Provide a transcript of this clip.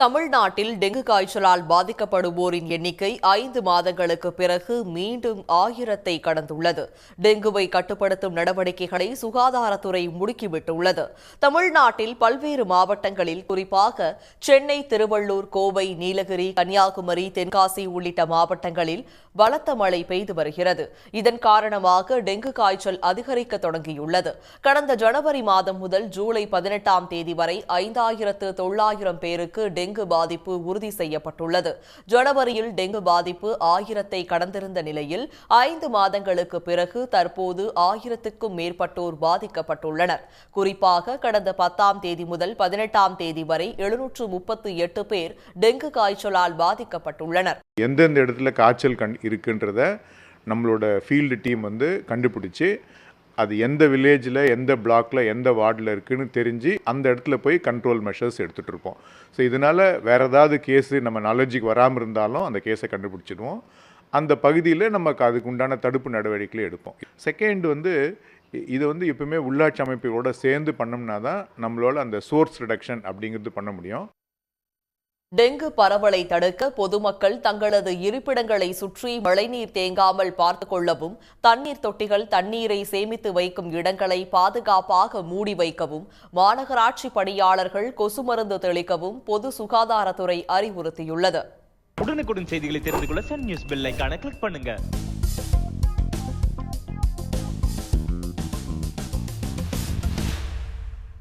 தமிழ்நாட்டில் டெங்கு காய்ச்சலால் பாதிக்கப்படுவோரின் எண்ணிக்கை ஐந்து மாதங்களுக்கு பிறகு மீண்டும் ஆயிரத்தை கடந்துள்ளது. டெங்குவை கட்டுப்படுத்தும் நடவடிக்கைகளை சுகாதாரத்துறை முடுக்கிவிட்டுள்ளது. தமிழ்நாட்டில் பல்வேறு மாவட்டங்களில் குறிப்பாக சென்னை திருவள்ளூர் கோவை நீலகிரி கன்னியாகுமரி தென்காசி உள்ளிட்ட மாவட்டங்களில் பலத்த மழை பெய்து வருகிறது. இதன் காரணமாக டெங்கு காய்ச்சல் அதிகரிக்க தொடங்கியுள்ளது. கடந்த ஜனவரி மாதம் முதல் ஜூலை பதினெட்டாம் தேதி வரை ஐந்தாயிரத்து தொள்ளாயிரம் பேருக்கு டெங்கு பாதிப்பு உறுதி செய்யப்பட்டுள்ளது. ஜனவரியில் டெங்கு பாதிப்பு ஆயிரத்தை கடந்திருந்த நிலையில் ஐந்து மாதங்களுக்கு பிறகு தற்போது ஆயிரத்துக்கும் மேற்பட்டோர் பாதிக்கப்பட்டுள்ளனர். குறிப்பாக கடந்த பத்தாம் தேதி முதல் பதினெட்டாம் தேதி வரை எழுநூற்று முப்பத்து எட்டு பேர் டெங்கு காய்ச்சலால் பாதிக்கப்பட்டுள்ளனர். எந்தெந்த இடத்துல காய்ச்சல் கண் இருக்குன்றத நம்மளோட ஃபீல்டு டீம் வந்து கண்டுபிடிச்சு அது எந்த வில்லேஜில் எந்த பிளாக்ல எந்த வார்டில் இருக்குதுன்னு தெரிஞ்சு அந்த இடத்துல போய் கண்ட்ரோல் மெஷர்ஸ் எடுத்துகிட்டு இருப்போம். ஸோ இதனால் வேறு ஏதாவது கேஸு நம்ம நாலேஜுக்கு வராமல் இருந்தாலும் அந்த கேஸை கண்டுபிடிச்சிடுவோம். அந்த பகுதியில் நமக்கு அதுக்கு உண்டான தடுப்பு நடவடிக்கைகளை எடுப்போம். செகண்ட் வந்து இதை இது வந்து எப்பவுமே உள்ளாட்சி அமைப்புகளோட சேர்ந்து பண்ணோம்னா தான் நம்மளால் அந்த சோர்ஸ் ரிடக்ஷன் அப்படிங்கிறது பண்ண முடியும். டெங்கு பரவலை தடுக்க பொதுமக்கள் தங்களது இருப்பிடங்களை சுற்றி மழைநீர் தேங்காமல் பார்த்துக் கொள்ளவும் தண்ணீர் தொட்டிகள் தண்ணீரை சேமித்து வைக்கும் இடங்களை பாதுகாப்பாக மூடி வைக்கவும் மாநகராட்சி பணியாளர்கள் கொசு மருந்து தெளிக்கவும் பொது சுகாதாரத்துறை அறிவுறுத்தியுள்ளது. உடனுக்குடன் செய்திகளை தெரிந்து கொள்ள சன் நியூஸ் பெல் கிளிக் பண்ணுங்க.